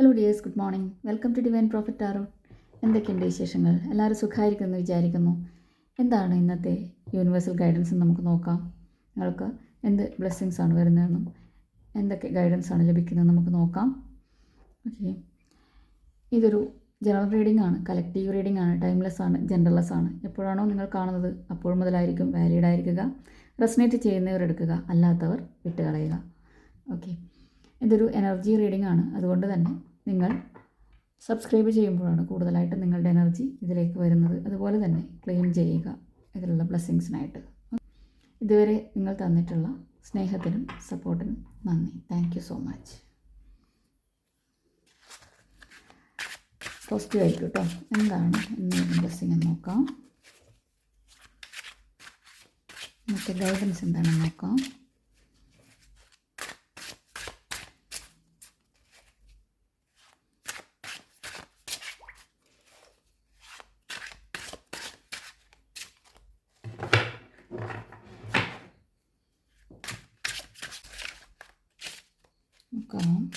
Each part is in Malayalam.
Hello dears good morning welcome to divine prophet ആറോ എന്തൊക്കെയുണ്ട് വിശേഷങ്ങൾ? എല്ലാവരും സുഖമായിരിക്കുമെന്ന് വിചാരിക്കുന്നു. എന്താണ് ഇന്നത്തെ യൂണിവേഴ്സൽ ഗൈഡൻസ് നമുക്ക് നോക്കാം. നിങ്ങൾക്ക് എന്ത് ബ്ലെസ്സിങ്സ് ആണ് വരുന്നതെന്നും എന്തൊക്കെ ഗൈഡൻസ് ആണ് ലഭിക്കുന്നതെന്ന് നമുക്ക് നോക്കാം. ഓക്കെ ഇതൊരു ജനറൽ റീഡിംഗ് ആണ്. കളക്റ്റീവ് റീഡിംഗ് ആണ്. ടൈംലെസ് ആണ്. ജനറൽലെസ് ആണ്. എപ്പോഴാണോ നിങ്ങൾ കാണുന്നത് അപ്പോൾ മുതലായിരിക്കും വാലിഡ് ആയിരിക്കുക. റെസനേറ്റ് ചെയ്യുന്നവർ എടുക്കുക അല്ലാത്തവർ വിട്ടുകളയുക. ഓക്കെ ഇതൊരു എനർജി റീഡിംഗ് ആണ്. അതുകൊണ്ട് തന്നെ നിങ്ങൾ സബ്സ്ക്രൈബ് ചെയ്യുമ്പോഴാണ് കൂടുതലായിട്ട് നിങ്ങളുടെ എനർജി ഇതിലേക്ക് വരുന്നത്. അതുപോലെ തന്നെ ക്ലെയിം ചെയ്യുക. ഇതിലുള്ള ബ്ലെസ്സിങ്സിനായിട്ട് ഇതുവരെ നിങ്ങൾ തന്നിട്ടുള്ള സ്നേഹത്തിനും സപ്പോർട്ടിനും നന്ദി. താങ്ക് സോ മച്ച് പോസിറ്റീവ് ആയിരിക്കും കേട്ടോ എന്താണ് ഇന്ന് ബ്ലെസ്സിങ് എന്ന് നോക്കാം. മറ്റേ ഗൈഡൻസ് എന്താണെന്ന് നോക്കാം. Bakalım.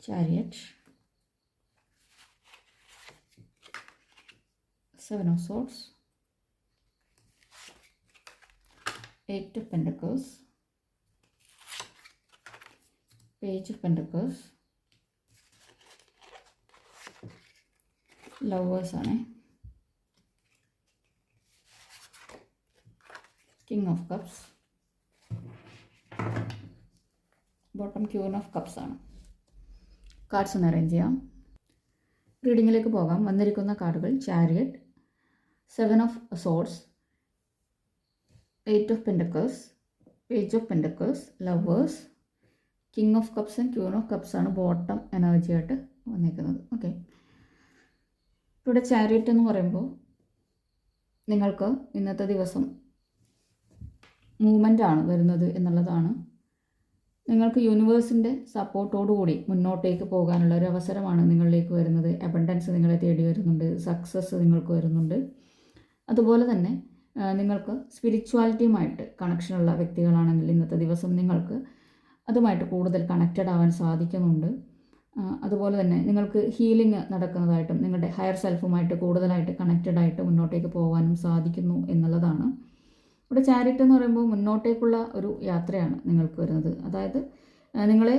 Chariot. Seven of Swords. Eight of Pentacles. Page of Pentacles. Lovers ആണ്. King of cups bottom queen of cups ആണ്. കാർഡ്സ് ഒന്ന് അറേഞ്ച് ചെയ്യാം. റീഡിങ്ങിലേക്ക് പോകാം. വന്നിരിക്കുന്ന കാർഡുകൾ chariot seven of swords eight of pentacles page of pentacles lovers king of cups and queen of cups ആണ് ബോട്ടം എനർജി ആയിട്ട് വന്നിരിക്കുന്നത് ഓക്കെ ഇവിടെ ചാരിറ്റ് എന്ന് പറയുമ്പോൾ നിങ്ങൾക്ക് ഇന്നത്തെ ദിവസം മൂവ്മെന്റ് ആണ് വരുന്നത് എന്നുള്ളതാണ്. നിങ്ങൾക്ക് യൂണിവേഴ്സിന്റെ സപ്പോർട്ടോടുകൂടി മുന്നോട്ടേക്ക് പോകാനുള്ള ഒരു അവസരമാണ് നിങ്ങളിലേക്ക് വരുന്നത്. അബണ്ടൻസ് നിങ്ങളെ തേടി വരുന്നുണ്ട്. സക്സസ് നിങ്ങൾക്ക് വരുന്നുണ്ട്. അതുപോലെ തന്നെ നിങ്ങൾക്ക് സ്പിരിച്വാലിറ്റിയുമായിട്ട് കണക്ഷനുള്ള വ്യക്തികളാണെങ്കിൽ ഇന്നത്തെ ദിവസം നിങ്ങൾക്ക് അതുമായിട്ട് കൂടുതൽ കണക്റ്റഡ് ആവാൻ സാധിക്കുന്നുണ്ട്. അതുപോലെ തന്നെ നിങ്ങൾക്ക് ഹീലിംഗ് നടക്കുന്നതായിട്ടും നിങ്ങളുടെ ഹയർ സെൽഫുമായിട്ട് കൂടുതലായിട്ട് കണക്റ്റഡ് ആയിട്ട് മുന്നോട്ടേക്ക് പോകാനും സാധിക്കുന്നു എന്നുള്ളതാണ്. ഇവിടെ ചാരിറ്റ് എന്ന് പറയുമ്പോൾ മുന്നോട്ടേക്കുള്ള ഒരു യാത്രയാണ് നിങ്ങൾക്ക് വരുന്നത്. അതായത് നിങ്ങളെ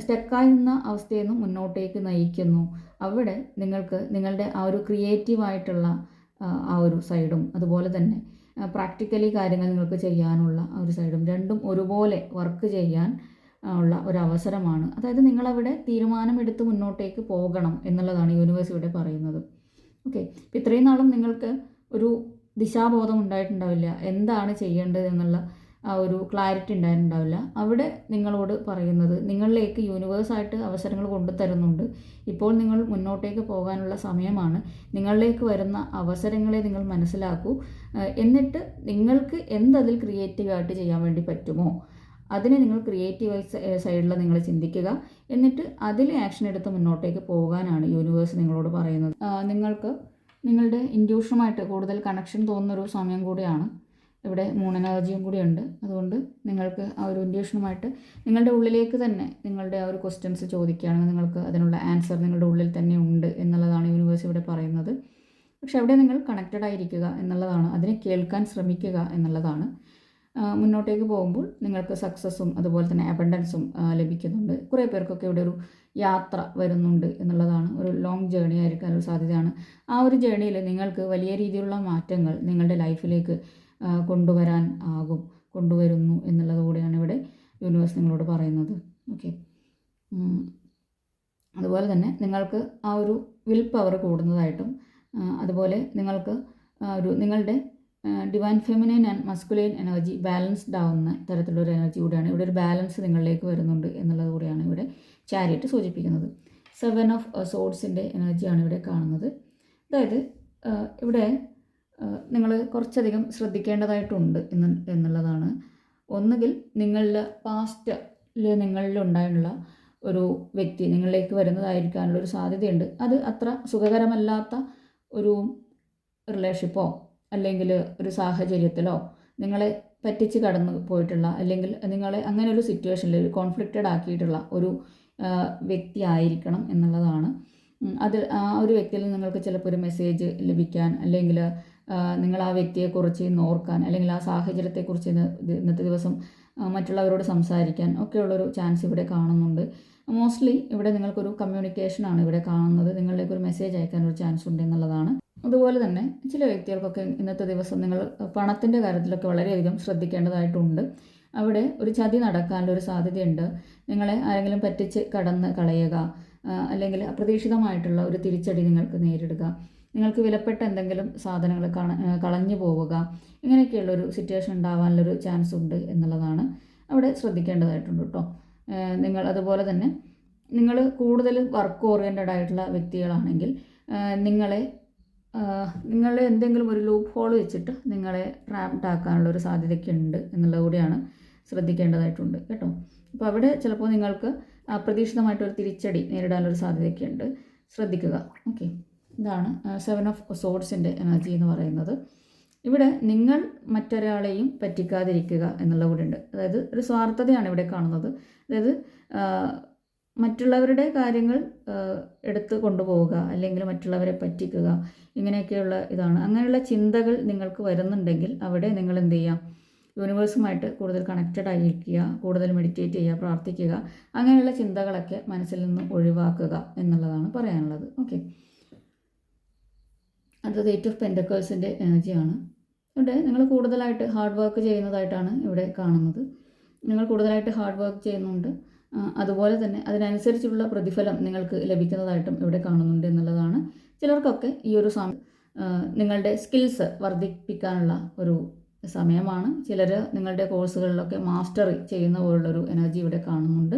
സ്റ്റെക്കായി നിന്ന അവസ്ഥയിൽ നിന്നും മുന്നോട്ടേക്ക് നയിക്കുന്നു. അവിടെ നിങ്ങൾക്ക് നിങ്ങളുടെ ആ ഒരു ക്രിയേറ്റീവായിട്ടുള്ള ആ ഒരു സൈഡും അതുപോലെ തന്നെ പ്രാക്ടിക്കലി കാര്യങ്ങൾ നിങ്ങൾക്ക് ചെയ്യാനുള്ള ആ ഒരു സൈഡും രണ്ടും ഒരുപോലെ വർക്ക് ചെയ്യാൻ ഉള്ള ഒരു അവസരമാണ് അതായത് നിങ്ങളവിടെ തീരുമാനമെടുത്ത് മുന്നോട്ടേക്ക് പോകണം എന്നുള്ളതാണ് യൂണിവേഴ്സ് ഇവിടെ പറയുന്നത്. ഓക്കെ ഇപ്പം ഇത്രയും നാളും നിങ്ങൾക്ക് ഒരു ദിശാബോധം ഉണ്ടായിട്ടുണ്ടാവില്ല. എന്താണ് ചെയ്യേണ്ടത് എന്നുള്ള ആ ഒരു ക്ലാരിറ്റി ഉണ്ടായിട്ടുണ്ടാവില്ല. അവിടെ നിങ്ങളോട് പറയുന്നത് നിങ്ങളിലേക്ക് യൂണിവേഴ്സായിട്ട് അവസരങ്ങൾ കൊണ്ടുതരുന്നുണ്ട്. ഇപ്പോൾ നിങ്ങൾ മുന്നോട്ടേക്ക് പോകാനുള്ള സമയമാണ്. നിങ്ങളിലേക്ക് വരുന്ന അവസരങ്ങളെ നിങ്ങൾ മനസ്സിലാക്കൂ. എന്നിട്ട് നിങ്ങൾക്ക് എന്തതിൽ ക്രിയേറ്റീവായിട്ട് ചെയ്യാൻ വേണ്ടി പറ്റുമോ? അതിനെ നിങ്ങൾ ക്രിയേറ്റീവ് സൈഡിൽ നിങ്ങൾ ചിന്തിക്കുക. എന്നിട്ട് അതിൽ ആക്ഷൻ എടുത്ത് മുന്നോട്ടേക്ക് പോകാനാണ് യൂണിവേഴ്സ് നിങ്ങളോട് പറയുന്നത്. നിങ്ങൾക്ക് നിങ്ങളുടെ ഇൻഡ്യൂഷനുമായിട്ട് കൂടുതൽ കണക്ഷൻ തോന്നുന്നൊരു സമയം കൂടിയാണ്. ഇവിടെ മൂൺ എനർജിയും കൂടിയുണ്ട് അതുകൊണ്ട് നിങ്ങൾക്ക് ആ ഒരു ഇൻഡ്യൂഷനുമായിട്ട് നിങ്ങളുടെ ഉള്ളിലേക്ക് തന്നെ നിങ്ങളുടെ ആ ഒരു ക്വസ്റ്റ്യൻസ് ചോദിക്കുകയാണെങ്കിൽ നിങ്ങൾക്ക് അതിനുള്ള ആൻസർ നിങ്ങളുടെ ഉള്ളിൽ തന്നെ ഉണ്ട് എന്നുള്ളതാണ് യൂണിവേഴ്സ് ഇവിടെ പറയുന്നത്. പക്ഷെ അവിടെ നിങ്ങൾ കണക്റ്റഡ് ആയിരിക്കുക എന്നുള്ളതാണ്. അതിനെ കേൾക്കാൻ ശ്രമിക്കുക എന്നുള്ളതാണ്. മുന്നോട്ടേക്ക് പോകുമ്പോൾ നിങ്ങൾക്ക് സക്സസ്സും അതുപോലെ തന്നെ അബണ്ടൻസും ലഭിക്കുന്നുണ്ട്. കുറേ പേർക്കൊക്കെ ഇവിടെ ഒരു യാത്ര വരുന്നുണ്ട് എന്നുള്ളതാണ്. ഒരു ലോങ് ജേണി ആയിരിക്കാനുള്ള സാധ്യതയാണ്. ആ ഒരു ജേണിയിൽ നിങ്ങൾക്ക് വലിയ രീതിയിലുള്ള മാറ്റങ്ങൾ നിങ്ങളുടെ ലൈഫിലേക്ക് കൊണ്ടുവരാൻ ആകും കൊണ്ടുവരുന്നു എന്നുള്ളത് കൂടിയാണ് ഇവിടെ യൂണിവേഴ്സ് നിങ്ങളോട് പറയുന്നത്. ഓക്കെ അതുപോലെ തന്നെ നിങ്ങൾക്ക് ആ ഒരു വിൽ പവർ കൂടുന്നതായിട്ടും അതുപോലെ നിങ്ങൾക്ക് ഒരു നിങ്ങളുടെ divine feminine and masculine energy balanced ആവുന്ന തരത്തിലുള്ള ഒരു എനർജി കൂടിയാണ്. ഇവിടെ ഒരു ബാലൻസ് നിങ്ങളിലേക്ക് വരുന്നുണ്ട് എന്നുള്ളത് കൂടിയാണ് ഇവിടെ ചാരിയറ്റ് സൂചിപ്പിക്കുന്നത്. സെവൻ ഓഫ് സോഡ്സിന്റെ എനർജിയാണ് ഇവിടെ കാണുന്നത്. അതായത് ഇവിടെ നിങ്ങൾ കുറച്ചധികം ശ്രദ്ധിക്കേണ്ടതായിട്ടുണ്ട് എന്ന് എന്നുള്ളതാണ്. ഒന്നുകിൽ നിങ്ങളുടെ പാസ്റ്റിൽ നിങ്ങളിലുണ്ടായുള്ള ഒരു വ്യക്തി നിങ്ങളിലേക്ക് വരുന്നതായിരിക്കാനുള്ള ഒരു സാധ്യതയുണ്ട്. അത് അത്ര സുഖകരമല്ലാത്ത ഒരു റിലേഷൻഷിപ്പോ അല്ലെങ്കിൽ ഒരു സാഹചര്യത്തിലോ നിങ്ങളെ പറ്റിച്ച് കടന്നു പോയിട്ടുള്ള അല്ലെങ്കിൽ നിങ്ങളെ അങ്ങനെ ഒരു സിറ്റുവേഷനിൽ ഒരു കോൺഫ്ലിക്റ്റഡ് ആക്കിയിട്ടുള്ള ഒരു വ്യക്തി ആയിരിക്കണം എന്നുള്ളതാണ്. അത് ആ ഒരു വ്യക്തിയിൽ നിങ്ങൾക്ക് ചിലപ്പോൾ ഒരു മെസ്സേജ് ലഭിക്കാൻ അല്ലെങ്കിൽ നിങ്ങൾ ആ വ്യക്തിയെക്കുറിച്ച് ഇന്ന് ഓർക്കാൻ അല്ലെങ്കിൽ ആ സാഹചര്യത്തെക്കുറിച്ച് ഇന്നത്തെ ദിവസം മറ്റുള്ളവരോട് സംസാരിക്കാൻ ഒക്കെയുള്ളൊരു ചാൻസ് ഇവിടെ കാണുന്നുണ്ട്. മോസ്റ്റ്ലി ഇവിടെ നിങ്ങൾക്കൊരു കമ്മ്യൂണിക്കേഷനാണ് ഇവിടെ കാണുന്നത്. നിങ്ങളിലേക്ക് ഒരു മെസ്സേജ് അയക്കാൻ ഒരു ചാൻസ് ഉണ്ട് എന്നുള്ളതാണ്. അതുപോലെ തന്നെ ചില വ്യക്തികൾക്കൊക്കെ ഇന്നത്തെ ദിവസം നിങ്ങൾ പണത്തിന്റെ കാര്യത്തിലൊക്കെ വളരെയധികം ശ്രദ്ധിക്കേണ്ടതായിട്ടുണ്ട്. അവിടെ ഒരു ചതി നടക്കാനുള്ള ഒരു സാധ്യതയുണ്ട്. നിങ്ങളെ ആരെങ്കിലും പറ്റിച്ച് കടന്ന് കളയുക അല്ലെങ്കിൽ അപ്രതീക്ഷിതമായിട്ടുള്ള ഒരു തിരിച്ചടി നിങ്ങൾക്ക് നേരിടുക നിങ്ങൾക്ക് വിലപ്പെട്ട എന്തെങ്കിലും സാധനങ്ങൾ കളഞ്ഞു പോവുക ഇങ്ങനെയൊക്കെയുള്ളൊരു സിറ്റുവേഷൻ ഉണ്ടാവാനുള്ളൊരു ചാൻസ് ഉണ്ട് എന്നുള്ളതാണ് അവിടെ ശ്രദ്ധിക്കേണ്ടതായിട്ടുണ്ട് കേട്ടോ. നിങ്ങൾ അതുപോലെ തന്നെ നിങ്ങൾ കൂടുതൽ വർക്ക് ഓറിയന്റഡ് ആയിട്ടുള്ള വ്യക്തികളാണെങ്കിൽ നിങ്ങളെ നിങ്ങളെ എന്തെങ്കിലും ഒരു ലൂപ്പ് ഹോൾ വെച്ചിട്ട് നിങ്ങളെ ട്രാപ്ഡ് ആക്കാനുള്ള ഒരു സാധ്യതയ്ക്കുണ്ട് എന്നുള്ളത് കൂടിയാണ് ശ്രദ്ധിക്കേണ്ടതായിട്ടുണ്ട് കേട്ടോ. അപ്പോൾ അവിടെ ചിലപ്പോൾ നിങ്ങൾക്ക് അപ്രതീക്ഷിതമായിട്ടൊരു തിരിച്ചടി നേരിടാനൊരു സാധ്യതയൊക്കെയുണ്ട് ശ്രദ്ധിക്കുക. ഓക്കെ ഇതാണ് സെവൻ ഓഫ് സോഡ്സിന്റെ എനർജി എന്ന് പറയുന്നത്. ഇവിടെ നിങ്ങൾ മറ്റൊരാളെയും പറ്റിക്കാതിരിക്കുക എന്നുള്ള കൂടെ ഉണ്ട് അതായത് ഒരു സ്വാർത്ഥതയാണ് ഇവിടെ കാണുന്നത്. അതായത് മറ്റുള്ളവരുടെ കാര്യങ്ങൾ എടുത്ത് കൊണ്ടുപോവുക അല്ലെങ്കിൽ മറ്റുള്ളവരെ പറ്റിക്കുക ഇങ്ങനെയൊക്കെയുള്ള ഇതാണ്. അങ്ങനെയുള്ള ചിന്തകൾ നിങ്ങൾക്ക് വരുന്നുണ്ടെങ്കിൽ അവിടെ നിങ്ങൾ എന്ത് ചെയ്യാം? യൂണിവേഴ്സുമായിട്ട് കൂടുതൽ കണക്റ്റഡ് ആയിരിക്കുക കൂടുതൽ മെഡിറ്റേറ്റ് ചെയ്യുക പ്രാർത്ഥിക്കുക. അങ്ങനെയുള്ള ചിന്തകളൊക്കെ മനസ്സിൽ നിന്ന് ഒഴിവാക്കുക എന്നുള്ളതാണ് പറയാനുള്ളത്. ഓക്കെ അടുത്തത് എയ്റ്റ് ഓഫ് പെൻഡക്കേഴ്സിന്റെ എനർജിയാണ് ഇവിടെ നിങ്ങൾ കൂടുതലായിട്ട് ഹാർഡ് വർക്ക് ചെയ്യുന്നതായിട്ടാണ് ഇവിടെ കാണുന്നത്. നിങ്ങൾ കൂടുതലായിട്ട് ഹാർഡ് വർക്ക് ചെയ്യുന്നുണ്ട്. അതുപോലെ തന്നെ അതിനനുസരിച്ചുള്ള പ്രതിഫലം നിങ്ങൾക്ക് ലഭിക്കുന്നതായിട്ടും ഇവിടെ കാണുന്നുണ്ട് എന്നുള്ളതാണ് ചിലർക്കൊക്കെ ഈ ഒരു സമയം നിങ്ങളുടെ സ്കിൽസ് വർദ്ധിപ്പിക്കാനുള്ള ഒരു സമയമാണ്. ചിലർ നിങ്ങളുടെ കോഴ്സുകളിലൊക്കെ മാസ്റ്ററി ചെയ്യുന്ന പോലുള്ളൊരു എനർജി ഇവിടെ കാണുന്നുണ്ട്.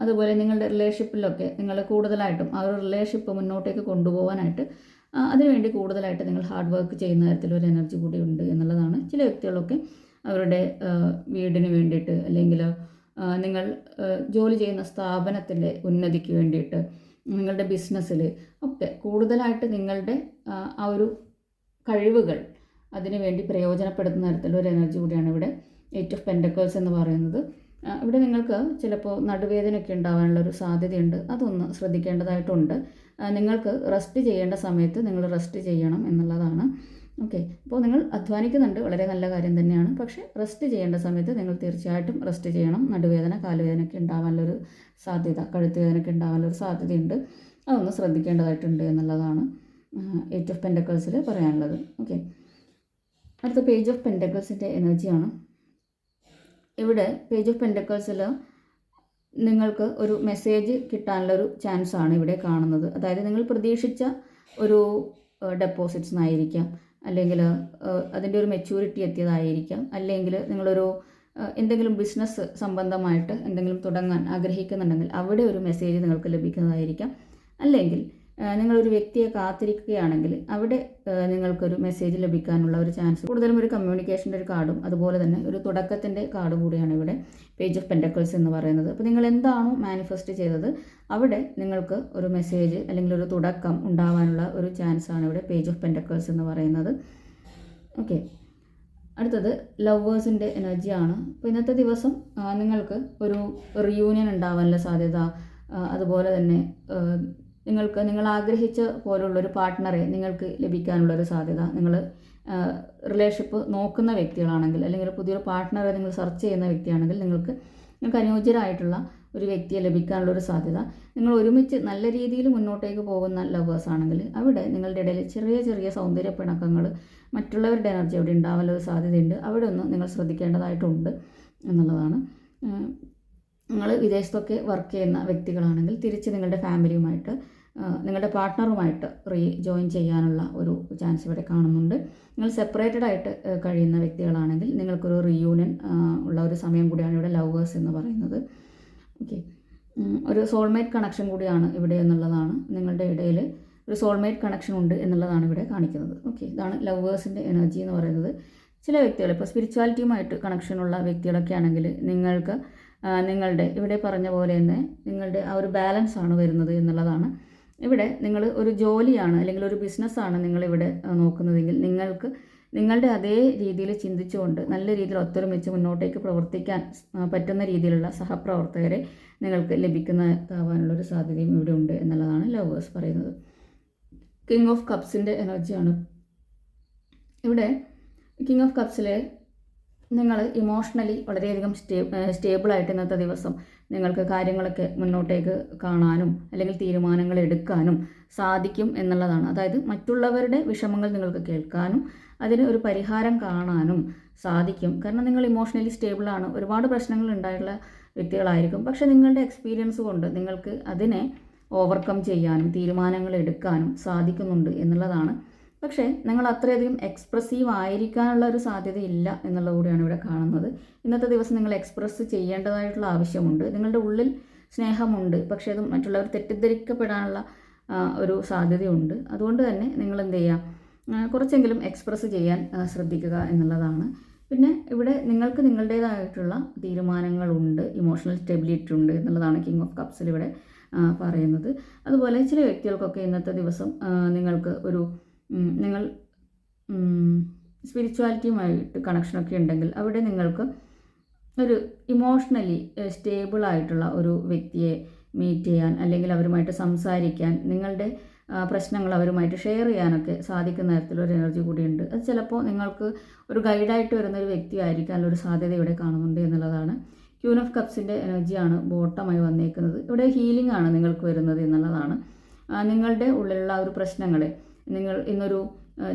അതുപോലെ നിങ്ങളുടെ റിലേഷൻഷിപ്പിലൊക്കെ നിങ്ങൾ കൂടുതലായിട്ടും ആ ഒരു റിലേഷൻഷിപ്പ് മുന്നോട്ടേക്ക് കൊണ്ടുപോകാനായിട്ട് അതിനുവേണ്ടി കൂടുതലായിട്ട് നിങ്ങൾ ഹാർഡ് വർക്ക് ചെയ്യുന്ന തരത്തിലൊരു എനർജി കൂടി ഉണ്ട് എന്നുള്ളതാണ്. ചില വ്യക്തികളൊക്കെ അവരുടെ വീടിന് വേണ്ടിയിട്ട് അല്ലെങ്കിൽ നിങ്ങൾ ജോലി ചെയ്യുന്ന സ്ഥാപനത്തിന്റെ ഉന്നതിക്ക് വേണ്ടിയിട്ട് നിങ്ങളുടെ ബിസിനസ്സിൽ ഒക്കെ കൂടുതലായിട്ട് നിങ്ങളുടെ ആ ഒരു കഴിവുകൾ അതിനു വേണ്ടി പ്രയോജനപ്പെടുത്തുന്ന തരത്തിലുള്ള ഒരു എനർജി കൂടിയാണ് ഇവിടെ എയ്റ്റ് ഓഫ് പെൻഡക്കേഴ്സ് എന്ന് പറയുന്നത്. ഇവിടെ നിങ്ങൾക്ക് ചിലപ്പോൾ നടുവേദനയൊക്കെ ഉണ്ടാവാനുള്ള ഒരു സാധ്യതയുണ്ട്. അതൊന്ന് ശ്രദ്ധിക്കേണ്ടതായിട്ടുണ്ട്. നിങ്ങൾക്ക് റെസ്റ്റ് ചെയ്യേണ്ട സമയത്ത് നിങ്ങൾ റെസ്റ്റ് ചെയ്യണം എന്നുള്ളതാണ്. ഓക്കെ. അപ്പോൾ നിങ്ങൾ അധ്വാനിക്കുന്നുണ്ട്. വളരെ നല്ല കാര്യം തന്നെയാണ്. പക്ഷേ റെസ്റ്റ് ചെയ്യേണ്ട സമയത്ത് നിങ്ങൾ തീർച്ചയായിട്ടും റെസ്റ്റ് ചെയ്യണം. നടുവേദന കാലുവേദനയ്ക്ക് ഉണ്ടാവാനുള്ളൊരു സാധ്യത കഴുത്ത് വേദനയ്ക്ക് ഉണ്ടാവാനുള്ളൊരു സാധ്യതയുണ്ട്. അതൊന്ന് ശ്രദ്ധിക്കേണ്ടതായിട്ടുണ്ട് എന്നുള്ളതാണ് എയ്റ്റ് ഓഫ് പെൻഡക്കിൾസിൽ പറയാനുള്ളത്. ഓക്കെ. അടുത്ത പേജ് ഓഫ് പെൻഡക്കിൾസിന്റെ എനർജിയാണ് ഇവിടെ പേജ് ഓഫ് പെൻഡക്കിൾസിൽ നിങ്ങൾക്ക് ഒരു മെസ്സേജ് കിട്ടാനുള്ളൊരു ചാൻസ് ആണ് ഇവിടെ കാണുന്നത്. അതായത് നിങ്ങൾ പ്രതീക്ഷിച്ച ഒരു ഡെപ്പോസിറ്റ്സ് ആയിരിക്കാം അല്ലെങ്കിൽ അതിന്റെ ഒരു മെച്യൂരിറ്റി എത്തിയതായിരിക്കാം. അല്ലെങ്കിൽ നിങ്ങളൊരു എന്തെങ്കിലും ബിസിനസ് സംബന്ധമായിട്ട് എന്തെങ്കിലും തുടങ്ങാൻ ആഗ്രഹിക്കുന്നുണ്ടെങ്കിൽ അവിടെ ഒരു മെസ്സേജ് നിങ്ങൾക്ക് ലഭിക്കുന്നതായിരിക്കാം. അല്ലെങ്കിൽ നിങ്ങളൊരു വ്യക്തിയെ കാത്തിരിക്കുകയാണെങ്കിൽ അവിടെ നിങ്ങൾക്കൊരു മെസ്സേജ് ലഭിക്കാനുള്ള ഒരു ചാൻസ് കൂടുതലും ഒരു കമ്മ്യൂണിക്കേഷന്റെ ഒരു കാർഡും അതുപോലെ തന്നെ ഒരു തുടക്കത്തിന്റെ കാർഡ് കൂടിയാണ് ഇവിടെ പേജ് ഓഫ് പെൻഡക്കിൾസ് എന്ന് പറയുന്നത്. അപ്പോൾ നിങ്ങൾ എന്താണോ മാനിഫെസ്റ്റ് ചെയ്തത് അവിടെ നിങ്ങൾക്ക് ഒരു മെസ്സേജ് അല്ലെങ്കിൽ ഒരു തുടക്കം ഉണ്ടാവാനുള്ള ഒരു ചാൻസാണ് ഇവിടെ പേജ് ഓഫ് പെൻഡക്കിൾസ് എന്ന് പറയുന്നത്. ഓക്കെ അടുത്തത് ലവേഴ്സിന്റെ എനർജിയാണ് അപ്പോൾ ഇന്നത്തെ ദിവസം നിങ്ങൾക്ക് ഒരു റിയൂണിയൻ ഉണ്ടാവാനുള്ള സാധ്യത അതുപോലെ തന്നെ നിങ്ങൾക്ക് നിങ്ങൾ ആഗ്രഹിച്ച പോലുള്ളൊരു പാർട്ട്ണറെ നിങ്ങൾക്ക് ലഭിക്കാനുള്ളൊരു സാധ്യത. നിങ്ങൾ റിലേഷൻഷിപ്പ് നോക്കുന്ന വ്യക്തികളാണെങ്കിൽ അല്ലെങ്കിൽ പുതിയൊരു പാർട്ട്ണറെ നിങ്ങൾ സെർച്ച് ചെയ്യുന്ന വ്യക്തിയാണെങ്കിൽ നിങ്ങൾക്ക് നിങ്ങൾക്ക് അനുയോജ്യരായിട്ടുള്ള ഒരു വ്യക്തിയെ ലഭിക്കാനുള്ള ഒരു സാധ്യത. നിങ്ങൾ ഒരുമിച്ച് നല്ല രീതിയിൽ മുന്നോട്ടേക്ക് പോകുന്ന ലവേഴ്സ് ആണെങ്കിൽ അവിടെ നിങ്ങളുടെ ഇടയിൽ ചെറിയ ചെറിയ സൗന്ദര്യ പിണക്കങ്ങൾ മറ്റുള്ളവരുടെ എനർജി അവിടെ ഉണ്ടാവാനുള്ള ഒരു സാധ്യതയുണ്ട്. അവിടെ ഒന്ന് നിങ്ങൾ ശ്രദ്ധിക്കേണ്ടതായിട്ടുണ്ട് എന്നുള്ളതാണ്. നിങ്ങൾ വിദേശത്തൊക്കെ വർക്ക് ചെയ്യുന്ന വ്യക്തികളാണെങ്കിൽ തിരിച്ച് നിങ്ങളുടെ ഫാമിലിയുമായിട്ട് നിങ്ങളുടെ പാർട്ട്ണറുമായിട്ട് റീ ജോയിൻ ചെയ്യാനുള്ള ഒരു ചാൻസ് ഇവിടെ കാണുന്നുണ്ട്. നിങ്ങൾ സെപ്പറേറ്റഡ് ആയിട്ട് കഴിയുന്ന വ്യക്തികളാണെങ്കിൽ നിങ്ങൾക്കൊരു റീയൂണിയൻ ഉള്ള ഒരു സമയം കൂടിയാണ് ഇവിടെ ലവേഴ്സ് എന്ന് പറയുന്നത്. ഓക്കെ ഒരു സോൾമേറ്റ് കണക്ഷൻ കൂടിയാണ് ഇവിടെ എന്നുള്ളതാണ് നിങ്ങളുടെ ഇടയിൽ. ഒരു സോൾമേറ്റ് കണക്ഷൻ ഉണ്ട് എന്നുള്ളതാണ് ഇവിടെ കാണിക്കുന്നത്. ഓക്കെ ഇതാണ് ലവേഴ്സിന്റെ എനർജി എന്ന് പറയുന്നത്. ചില വ്യക്തികൾ ഇപ്പോൾ സ്പിരിച്വാലിറ്റിയുമായിട്ട് കണക്ഷനുള്ള വ്യക്തികളൊക്കെ ആണെങ്കിൽ നിങ്ങൾക്ക് നിങ്ങളുടെ ഇവിടെ പറഞ്ഞ പോലെ തന്നെ നിങ്ങളുടെ ആ ഒരു ബാലൻസ് ആണ് വരുന്നത് എന്നുള്ളതാണ്. ഇവിടെ നിങ്ങൾ ഒരു ജോലിയാണ് അല്ലെങ്കിൽ ഒരു ബിസിനസ്സാണ് നിങ്ങളിവിടെ നോക്കുന്നതെങ്കിൽ നിങ്ങൾക്ക് നിങ്ങളുടെ അതേ രീതിയിൽ ചിന്തിച്ചുകൊണ്ട് നല്ല രീതിയിൽ ഒത്തൊരുമിച്ച് മുന്നോട്ടേക്ക് പ്രവർത്തിക്കാൻ പറ്റുന്ന രീതിയിലുള്ള സഹപ്രവർത്തകരെ നിങ്ങൾക്ക് ലഭിക്കുന്നതാവാനുള്ളൊരു സാധ്യതയും ഇവിടെ ഉണ്ട് എന്നുള്ളതാണ് ലവേഴ്സ് പറയുന്നത്. കിങ് ഓഫ് കപ്സിന്റെ എനർജിയാണ് ഇവിടെ കിങ് ഓഫ് കപ്സിലെ നിങ്ങൾ ഇമോഷണലി വളരെയധികം സ്റ്റേ സ്റ്റേബിളായിട്ട് ഇന്നത്തെ ദിവസം നിങ്ങൾക്ക് കാര്യങ്ങളൊക്കെ മുന്നോട്ടേക്ക് കാണാനും അല്ലെങ്കിൽ തീരുമാനങ്ങൾ എടുക്കാനും സാധിക്കും എന്നുള്ളതാണ്. അതായത് മറ്റുള്ളവരുടെ വിഷമങ്ങൾ നിങ്ങൾക്ക് കേൾക്കാനും അതിന് ഒരു പരിഹാരം കാണാനും സാധിക്കും. കാരണം നിങ്ങൾ ഇമോഷണലി സ്റ്റേബിളാണ് ഒരുപാട് പ്രശ്നങ്ങൾ ഉണ്ടായിട്ടുള്ള വ്യക്തികളായിരിക്കും. പക്ഷേ നിങ്ങളുടെ എക്സ്പീരിയൻസ് കൊണ്ട് നിങ്ങൾക്ക് അതിനെ ഓവർകം ചെയ്യാനും തീരുമാനങ്ങൾ എടുക്കാനും സാധിക്കുന്നുണ്ട് എന്നുള്ളതാണ് പക്ഷേ നിങ്ങൾ അത്രയധികം എക്സ്പ്രസീവ് ആയിരിക്കാനുള്ള ഒരു സാധ്യതയില്ല എന്നുള്ളത് കൂടിയാണ് ഇവിടെ കാണുന്നത്. ഇന്നത്തെ ദിവസം നിങ്ങൾ എക്സ്പ്രസ് ചെയ്യേണ്ടതായിട്ടുള്ള ആവശ്യമുണ്ട്. നിങ്ങളുടെ ഉള്ളിൽ സ്നേഹമുണ്ട്. പക്ഷേ അത് മറ്റുള്ളവർ തെറ്റിദ്ധരിക്കപ്പെടാനുള്ള ഒരു സാധ്യതയുണ്ട്. അതുകൊണ്ട് തന്നെ നിങ്ങൾ എന്ത് ചെയ്യുക കുറച്ചെങ്കിലും എക്സ്പ്രസ് ചെയ്യാൻ ശ്രദ്ധിക്കുക എന്നുള്ളതാണ്. പിന്നെ ഇവിടെ നിങ്ങൾക്ക് നിങ്ങളുടേതായിട്ടുള്ള തീരുമാനങ്ങളുണ്ട്. ഇമോഷണൽ സ്റ്റെബിലിറ്റി ഉണ്ട് എന്നുള്ളതാണ് കിങ് ഓഫ് കപ്സിൽ ഇവിടെ പറയുന്നത്. അതുപോലെ ചില വ്യക്തികൾക്കൊക്കെ ഇന്നത്തെ ദിവസം നിങ്ങൾക്ക് ഒരു നിങ്ങൾ സ്പിരിച്വാലിറ്റിയുമായിട്ട് കണക്ഷനൊക്കെ ഉണ്ടെങ്കിൽ അവിടെ നിങ്ങൾക്ക് ഒരു ഇമോഷണലി സ്റ്റേബിൾ ആയിട്ടുള്ള ഒരു വ്യക്തിയെ മീറ്റ് ചെയ്യാൻ അല്ലെങ്കിൽ അവരുമായിട്ട് സംസാരിക്കാൻ നിങ്ങളുടെ പ്രശ്നങ്ങൾ അവരുമായിട്ട് ഷെയർ ചെയ്യാനൊക്കെ സാധിക്കുന്ന തരത്തിലൊരു എനർജി കൂടിയുണ്ട്. അത് ചിലപ്പോൾ നിങ്ങൾക്ക് ഒരു ഗൈഡായിട്ട് വരുന്ന ഒരു വ്യക്തി ആയിരിക്കാനുള്ള ഒരു സാധ്യത ഇവിടെ കാണുന്നുണ്ട് എന്നുള്ളതാണ്. ക്യൂൻ ഓഫ് കപ്സിന്റെ എനർജിയാണ് ബോട്ടമായി വന്നേക്കുന്നത്. ഇവിടെ ഹീലിംഗ് ആണ് നിങ്ങൾക്ക് വരുന്നത് എന്നുള്ളതാണ്. നിങ്ങളുടെ ഉള്ളിലുള്ള ഒരു പ്രശ്നങ്ങളെ നിങ്ങൾ ഇന്നൊരു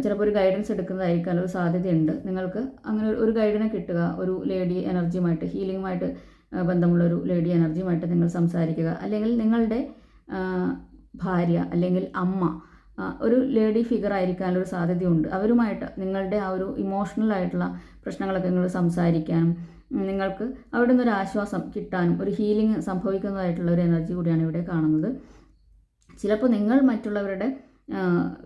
ചിലപ്പോൾ ഒരു ഗൈഡൻസ് എടുക്കുന്നതായിരിക്കാൻ ഒരു സാധ്യതയുണ്ട്. നിങ്ങൾക്ക് അങ്ങനെ ഒരു- ഒരു ഗൈഡിനെ കിട്ടുക ഒരു ലേഡി എനർജിയുമായിട്ട് ഹീലിംഗുമായിട്ട് ബന്ധമുള്ള ഒരു ലേഡി എനർജിയുമായിട്ട് നിങ്ങൾ സംസാരിക്കുക. അല്ലെങ്കിൽ നിങ്ങളുടെ ഭാര്യ അല്ലെങ്കിൽ അമ്മ ഒരു ലേഡി ഫിഗർ ആയിരിക്കാനൊരു സാധ്യതയുണ്ട്. അവരുമായിട്ട് നിങ്ങളുടെ ആ ഒരു ഇമോഷണൽ ആയിട്ടുള്ള പ്രശ്നങ്ങളൊക്കെ നിങ്ങൾ സംസാരിക്കാനും നിങ്ങൾക്ക് അവിടെ നിന്നൊരു ആശ്വാസം കിട്ടാനും ഒരു ഹീലിംഗ് സംഭവിക്കുന്നതായിട്ടുള്ള ഒരു എനർജി കൂടിയാണ് ഇവിടെ കാണുന്നത്. ചിലപ്പോൾ നിങ്ങൾ മറ്റുള്ളവരുടെ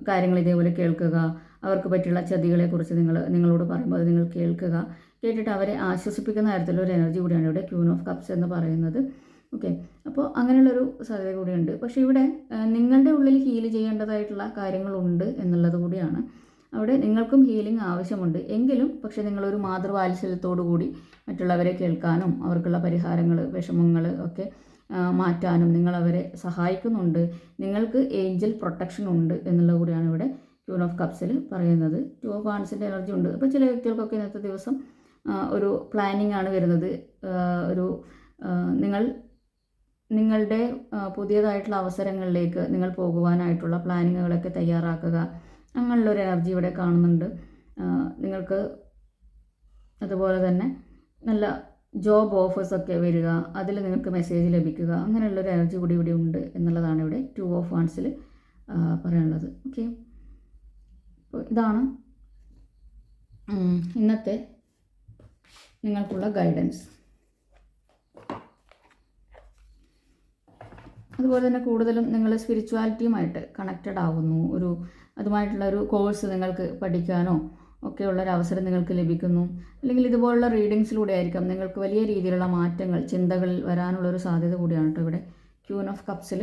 കാര്യങ്ങൾ ഇതേപോലെ കേൾക്കുക. അവർക്ക് പറ്റിയുള്ള ചതികളെക്കുറിച്ച് നിങ്ങൾ നിങ്ങളോട് പറയുമ്പോൾ അത് നിങ്ങൾ കേൾക്കുക. കേട്ടിട്ട് അവരെ ആശ്വസിപ്പിക്കുന്ന തരത്തിലുള്ള ഒരു എനർജി കൂടിയാണ് ഇവിടെ ക്യൂൻ ഓഫ് കപ്സ് എന്ന് പറയുന്നത്. ഓക്കെ അപ്പോൾ അങ്ങനെയുള്ളൊരു സാധ്യത കൂടിയുണ്ട്. പക്ഷേ ഇവിടെ നിങ്ങളുടെ ഉള്ളിൽ ഹീൽ ചെയ്യേണ്ടതായിട്ടുള്ള കാര്യങ്ങളുണ്ട് എന്നുള്ളത് കൂടിയാണ്. അവിടെ നിങ്ങൾക്കും ഹീലിംഗ് ആവശ്യമുണ്ട്. എങ്കിലും പക്ഷേ നിങ്ങളൊരു മാതൃവാത്സല്യത്തോടു കൂടി മറ്റുള്ളവരെ കേൾക്കാനും അവർക്കുള്ള പരിഹാരങ്ങൾ വിഷമങ്ങൾ ഒക്കെ മാറ്റാനും നിങ്ങളവരെ സഹായിക്കുന്നുണ്ട്. നിങ്ങൾക്ക് ഏഞ്ചൽ പ്രൊട്ടക്ഷൻ ഉണ്ട് എന്നുള്ളത് കൂടിയാണ് ഇവിടെ ടൂൺ ഓഫ് കപ്സിൽ പറയുന്നത്. ടൂ ഓഫ് ആൺസിന്റെ എനർജി ഉണ്ട്. അപ്പോൾ ചില വ്യക്തികൾക്കൊക്കെ ഇന്നത്തെ ദിവസം ഒരു പ്ലാനിങ് ആണ് വരുന്നത്. ഒരു നിങ്ങൾ നിങ്ങളുടെ പുതിയതായിട്ടുള്ള അവസരങ്ങളിലേക്ക് നിങ്ങൾ പോകുവാനായിട്ടുള്ള പ്ലാനിങ്ങുകളൊക്കെ തയ്യാറാക്കുക. അങ്ങനെയുള്ളൊരു എനർജി ഇവിടെ കാണുന്നുണ്ട്. നിങ്ങൾക്ക് അതുപോലെ തന്നെ നല്ല ജോബ് ഓഫേഴ്സൊക്കെ വരിക അതിൽ നിങ്ങൾക്ക് മെസ്സേജ് ലഭിക്കുക അങ്ങനെയുള്ളൊരു എനർജി കൂടി ഇവിടെ ഉണ്ട് എന്നുള്ളതാണ് ഇവിടെ ടു ഓഫ് വൺസിൽ പറയാനുള്ളത്. ഓക്കെ അപ്പോൾ ഇതാണ് ഇന്നത്തെ നിങ്ങൾക്കുള്ള ഗൈഡൻസ് അതുപോലെ തന്നെ കൂടുതലും നിങ്ങൾ സ്പിരിച്വാലിറ്റിയുമായിട്ട് കണക്റ്റഡ് ആവുന്നു. ഒരു അതുമായിട്ടുള്ള ഒരു കോഴ്സ് നിങ്ങൾക്ക് പഠിക്കാനോ ഒക്കെയുള്ള ഒരു അവസരം നിങ്ങൾക്ക് ലഭിക്കുന്നു. അല്ലെങ്കിൽ ഇതുപോലുള്ള റീഡിങ്സിലൂടെ ആയിരിക്കാം നിങ്ങൾക്ക് വലിയ രീതിയിലുള്ള മാറ്റങ്ങൾ ചിന്തകളിൽ വരാനുള്ള ഒരു സാധ്യത കൂടിയാണ് കേട്ടോ ഇവിടെ ക്യൂൻ ഓഫ് കപ്സിൽ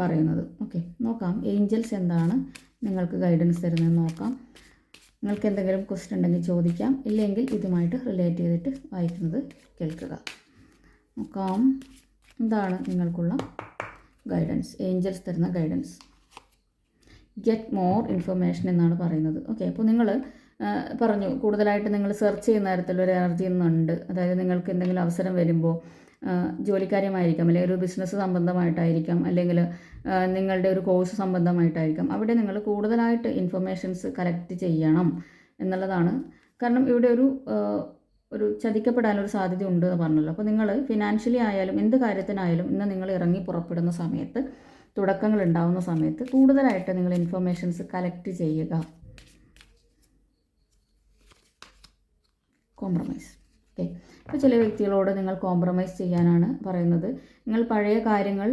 പറയുന്നത്. ഓക്കെ നോക്കാം. ഏഞ്ചൽസ് എന്താണ്? നിങ്ങൾക്ക് ഗൈഡൻസ് തരുന്നത് നോക്കാം. നിങ്ങൾക്ക് എന്തെങ്കിലും ക്വസ്റ്റ്യൻ ഉണ്ടെങ്കിൽ ചോദിക്കാം. ഇല്ലെങ്കിൽ ഇതുമായിട്ട് റിലേറ്റ് ചെയ്തിട്ട് വായിക്കുന്നത് കേൾക്കുക. നോക്കാം. എന്താണ് നിങ്ങൾക്കുള്ള ഗൈഡൻസ് ഏഞ്ചൽസ് തരുന്ന ഗൈഡൻസ് ഗെറ്റ് മോർ ഇൻഫർമേഷൻ എന്നാണ് പറയുന്നത്. ഓക്കെ അപ്പോൾ നിങ്ങൾ പറഞ്ഞു. കൂടുതലായിട്ട് നിങ്ങൾ സെർച്ച് ചെയ്യുന്ന തരത്തിലൊരു എനർജി ഇന്നുണ്ട് അതായത് നിങ്ങൾക്ക് എന്തെങ്കിലും അവസരം വരുമ്പോൾ ജോലിക്കാര്യമായിരിക്കാം അല്ലെങ്കിൽ ഒരു ബിസിനസ് സംബന്ധമായിട്ടായിരിക്കാം അല്ലെങ്കിൽ നിങ്ങളുടെ ഒരു കോഴ്സ് സംബന്ധമായിട്ടായിരിക്കാം. അവിടെ നിങ്ങൾ കൂടുതലായിട്ട് ഇൻഫർമേഷൻസ് കളക്ട് ചെയ്യണം എന്നുള്ളതാണ്. കാരണം ഇവിടെ ഒരു ഒരു ചതിക്കപ്പെടാനൊരു സാധ്യത ഉണ്ട് എന്ന് പറഞ്ഞല്ലോ. അപ്പോൾ നിങ്ങൾ ഫിനാൻഷ്യലി ആയാലും എന്ത് കാര്യത്തിനായാലും ഇന്ന് നിങ്ങൾ ഇറങ്ങി പുറപ്പെടുന്ന സമയത്ത് തുടക്കങ്ങൾ ഉണ്ടാവുന്ന സമയത്ത് കൂടുതലായിട്ട് നിങ്ങൾ ഇൻഫർമേഷൻസ് കളക്ട് ചെയ്യുക. കോംപ്രമൈസ് ഓക്കെ അപ്പോൾ ചില വ്യക്തികളോട് നിങ്ങൾ കോംപ്രമൈസ് ചെയ്യാനാണ് പറയുന്നത്. നിങ്ങൾ പഴയ കാര്യങ്ങൾ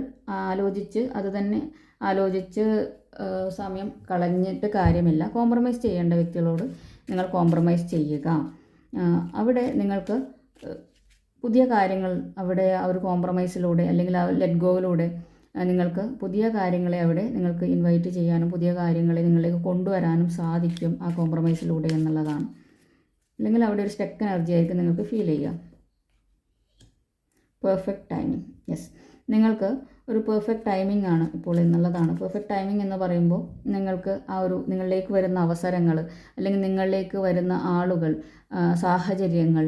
ആലോചിച്ച് അത് തന്നെ ആലോചിച്ച് സമയം കളഞ്ഞിട്ട് കാര്യമില്ല. കോംപ്രമൈസ് ചെയ്യേണ്ട വ്യക്തികളോട് നിങ്ങൾ കോംപ്രമൈസ് ചെയ്യുക. അവിടെ നിങ്ങൾക്ക് പുതിയ കാര്യങ്ങൾ അവിടെ ആ ഒരു കോംപ്രമൈസിലൂടെ അല്ലെങ്കിൽ ആ ലെറ്റ് ഗോയിലൂടെ നിങ്ങൾക്ക് പുതിയ കാര്യങ്ങളെ അവിടെ നിങ്ങൾക്ക് ഇൻവൈറ്റ് ചെയ്യാനും പുതിയ കാര്യങ്ങളെ നിങ്ങളിലേക്ക് കൊണ്ടുവരാനും സാധിക്കും ആ കോംപ്രമൈസിലൂടെ എന്നുള്ളതാണ്. അല്ലെങ്കിൽ അവിടെ ഒരു സ്റ്റക്ക് എനർജി ആയിരിക്കും നിങ്ങൾക്ക് ഫീൽ ചെയ്യുക. പെർഫെക്റ്റ് ടൈമിംഗ് യെസ് നിങ്ങൾക്ക് ഒരു പെർഫെക്റ്റ് ടൈമിംഗ് ആണ് ഇപ്പോൾ എന്നുള്ളതാണ്. പെർഫെക്റ്റ് ടൈമിംഗ് എന്ന് പറയുമ്പോൾ നിങ്ങൾക്ക് ആ ഒരു നിങ്ങളിലേക്ക് വരുന്ന അവസരങ്ങൾ അല്ലെങ്കിൽ നിങ്ങളിലേക്ക് വരുന്ന ആളുകൾ സാഹചര്യങ്ങൾ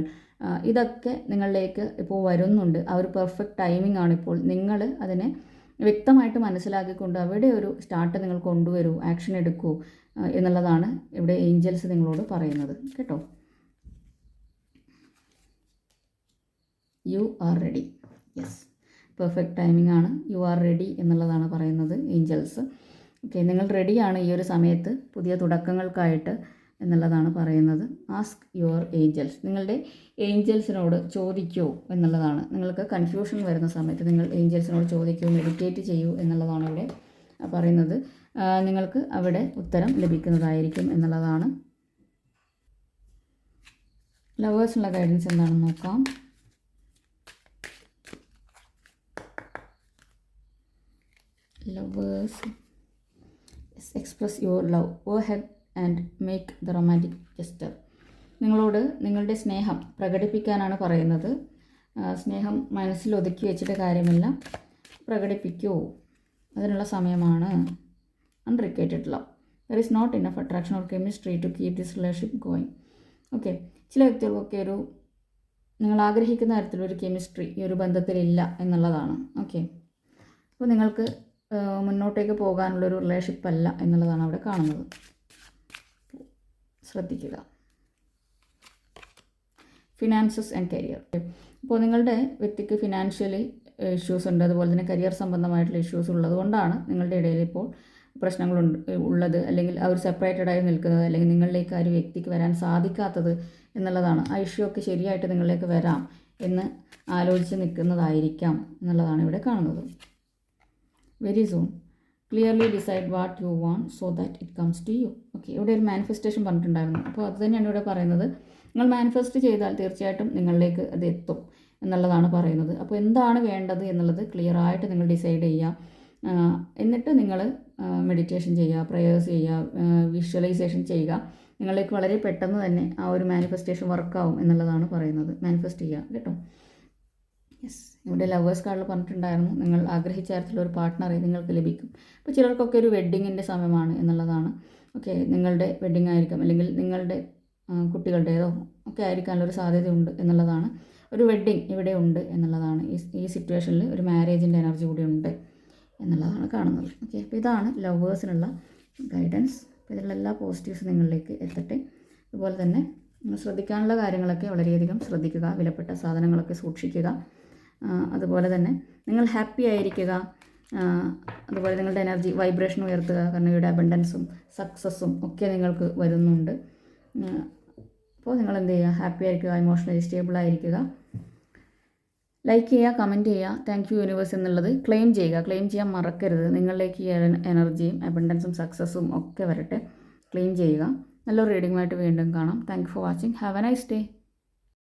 ഇതൊക്കെ നിങ്ങളിലേക്ക് ഇപ്പോൾ വരുന്നുണ്ട്. ആ ഒരു പെർഫെക്റ്റ് ടൈമിംഗ് ആണ് ഇപ്പോൾ നിങ്ങൾ അതിനെ വ്യക്തമായിട്ട് മനസ്സിലാക്കിക്കൊണ്ട് അവിടെ ഒരു സ്റ്റാർട്ട് നിങ്ങൾ കൊണ്ടുവരൂ ആക്ഷൻ എടുക്കൂ എന്നുള്ളതാണ് ഇവിടെ ഏഞ്ചൽസ് നിങ്ങളോട് പറയുന്നത്. കേട്ടോ? You are ready yes perfect timing ആണ്. യു ആർ റെഡി എന്നുള്ളതാണ് പറയുന്നത് ഏഞ്ചൽസ് ഓക്കെ നിങ്ങൾ റെഡിയാണ് ഈ ഒരു സമയത്ത് പുതിയ തുടക്കങ്ങൾക്കായിട്ട് എന്നുള്ളതാണ് പറയുന്നത്. ആസ്ക് യുവർ ഏഞ്ചൽസ് നിങ്ങളുടെ ഏഞ്ചൽസിനോട് ചോദിക്കൂ എന്നുള്ളതാണ്. നിങ്ങൾക്ക് കൺഫ്യൂഷൻ വരുന്ന സമയത്ത് നിങ്ങൾ ഏഞ്ചൽസിനോട് ചോദിക്കൂ മെഡിറ്റേറ്റ് ചെയ്യൂ എന്നുള്ളതാണ് ഇവിടെ പറയുന്നത്. നിങ്ങൾക്ക് അവിടെ ഉത്തരം ലഭിക്കുന്നതായിരിക്കും എന്നുള്ളതാണ്. ലവേഴ്സിനുള്ള ഗൈഡൻസ് എന്താണെന്ന് നോക്കാം. Lovers is express your love go ahead and make the romantic gesture. നിങ്ങളോട് നിങ്ങളുടെ സ്നേഹം പ്രകടിപ്പിക്കാനാണ് പറയുന്നത്. സ്നേഹം മനസ്സിൽ ഒതുക്കി വെച്ചിട്ട് കാര്യമില്ല. പ്രകടിപ്പിക്കൂ. അതിനുള്ള സമയമാണ്. Unrequited love there is not enough attraction or chemistry to keep this relationship going okay ചില വ്യക്തികൾക്കൊക്കെ ഒരു നിങ്ങൾ ആഗ്രഹിക്കുന്ന തരത്തിലൊരു കെമിസ്ട്രി ഈ ഒരു ബന്ധത്തിലില്ല എന്നുള്ളതാണ്. ഓക്കെ അപ്പോൾ നിങ്ങൾക്ക് മുന്നോട്ടേക്ക് പോകാനുള്ളൊരു റിലേഷൻഷിപ്പ് അല്ല എന്നുള്ളതാണ് അവിടെ കാണുന്നത്. ശ്രദ്ധിക്കുക. ഫിനാൻസസ് ആൻഡ് കരിയർ അപ്പോൾ നിങ്ങളുടെ വ്യക്തിക്ക് ഫിനാൻഷ്യലി ഇഷ്യൂസ് ഉണ്ട് അതുപോലെ തന്നെ കരിയർ സംബന്ധമായിട്ടുള്ള ഇഷ്യൂസ് ഉള്ളത് കൊണ്ടാണ് നിങ്ങളുടെ ഇടയിൽ ഇപ്പോൾ പ്രശ്നങ്ങളുണ്ട് ഉള്ളത്. അല്ലെങ്കിൽ അവർ സെപ്പറേറ്റഡ് ആയി നിൽക്കുന്നത് അല്ലെങ്കിൽ നിങ്ങളിലേക്ക് ആ ഒരു വ്യക്തിക്ക് വരാൻ സാധിക്കാത്തത് എന്നുള്ളതാണ്. ആ ഇഷ്യൂ ഒക്കെ ശരിയായിട്ട് നിങ്ങളിലേക്ക് വരാം എന്ന് ആലോചിച്ച് നിൽക്കുന്നതായിരിക്കാം എന്നുള്ളതാണ് ഇവിടെ കാണുന്നത്. Very soon clearly decide what you want so that it comes to you okay ഇവിടെ ഒരു മാനിഫെസ്റ്റേഷൻ പറഞ്ഞിട്ടുണ്ടായിരുന്നു. അപ്പോൾ അത് തന്നെയാണ് ഇവിടെ പറയുന്നത്. നിങ്ങൾ മാനിഫെസ്റ്റ് ചെയ്താൽ തീർച്ചയായിട്ടും നിങ്ങളിലേക്ക് അത് എത്തും എന്നുള്ളതാണ് പറയുന്നത്. അപ്പോൾ എന്താണ് വേണ്ടത് എന്നുള്ളത് ക്ലിയർ ആയിട്ട് നിങ്ങൾ ഡിസൈഡ് ചെയ്യുക. എന്നിട്ട് നിങ്ങൾ മെഡിറ്റേഷൻ ചെയ്യുക പ്രയേഴ്സ് ചെയ്യുക വിഷ്വലൈസേഷൻ ചെയ്യുക. നിങ്ങളിലേക്ക് വളരെ പെട്ടെന്ന് തന്നെ ആ ഒരു മാനിഫെസ്റ്റേഷൻ വർക്കാവും എന്നുള്ളതാണ് പറയുന്നത്. മാനിഫെസ്റ്റ് ചെയ്യുക. കേട്ടോ? യെസ് ഇവിടെ ലവേഴ്സ് കാർഡിൽ പറഞ്ഞിട്ടുണ്ടായിരുന്നു. നിങ്ങൾ ആഗ്രഹിച്ച തരത്തിലുള്ള ഒരു പാർട്ട്ണറെ നിങ്ങൾക്ക് ലഭിക്കും. അപ്പോൾ ചിലർക്കൊക്കെ ഒരു വെഡ്ഡിങ്ങിന്റെ സമയമാണ് എന്നുള്ളതാണ്. ഓക്കെ നിങ്ങളുടെ വെഡ്ഡിങ് ആയിരിക്കാം. അല്ലെങ്കിൽ നിങ്ങളുടെ കുട്ടികളുടേതോ ഒക്കെ ആയിരിക്കാനുള്ള ഒരു സാധ്യതയുണ്ട് എന്നുള്ളതാണ്. ഒരു വെഡ്ഡിങ് ഇവിടെ ഉണ്ട് എന്നുള്ളതാണ്. ഈ ഈ സിറ്റുവേഷനിൽ ഒരു മാരേജിന്റെ എനർജി കൂടി ഉണ്ട് എന്നുള്ളതാണ് കാണുന്നത്. ഓക്കെ അപ്പോൾ ഇതാണ് ലവേഴ്സിനുള്ള ഗൈഡൻസ് അപ്പോൾ ഇതിലുള്ള എല്ലാ പോസിറ്റീവ്സും നിങ്ങളിലേക്ക് എത്തട്ടെ. അതുപോലെ തന്നെ ശ്രദ്ധിക്കാനുള്ള കാര്യങ്ങളൊക്കെ വളരെയധികം ശ്രദ്ധിക്കുക. വിലപ്പെട്ട സാധനങ്ങളൊക്കെ സൂക്ഷിക്കുക. അതുപോലെ തന്നെ നിങ്ങൾ ഹാപ്പി ആയിരിക്കുക. അതുപോലെ നിങ്ങളുടെ എനർജി വൈബ്രേഷൻ ഉയർത്തുക. കാരണം ഇവിടെ അബണ്ടൻസും സക്സസ്സും ഒക്കെ നിങ്ങൾക്ക് വരുന്നുണ്ട്. അപ്പോൾ നിങ്ങൾ എന്ത് ചെയ്യുക? ഹാപ്പി ആയിരിക്കുക ഇമോഷണലി സ്റ്റേബിൾ ആയിരിക്കുക. ലൈക്ക് ചെയ്യുക കമന്റ് ചെയ്യുക. താങ്ക് യു യൂണിവേഴ്സ് എന്നുള്ളത് ക്ലെയിം ചെയ്യുക. ക്ലെയിം ചെയ്യാൻ മറക്കരുത്. നിങ്ങളിലേക്ക് എനർജിയും അബണ്ടൻസും സക്സസ്സും ഒക്കെ വരട്ടെ. ക്ലെയിം ചെയ്യുക. നല്ലൊരു റീഡിങ്ങുമായിട്ട് വീണ്ടും കാണാം. Thank for watching have a nice day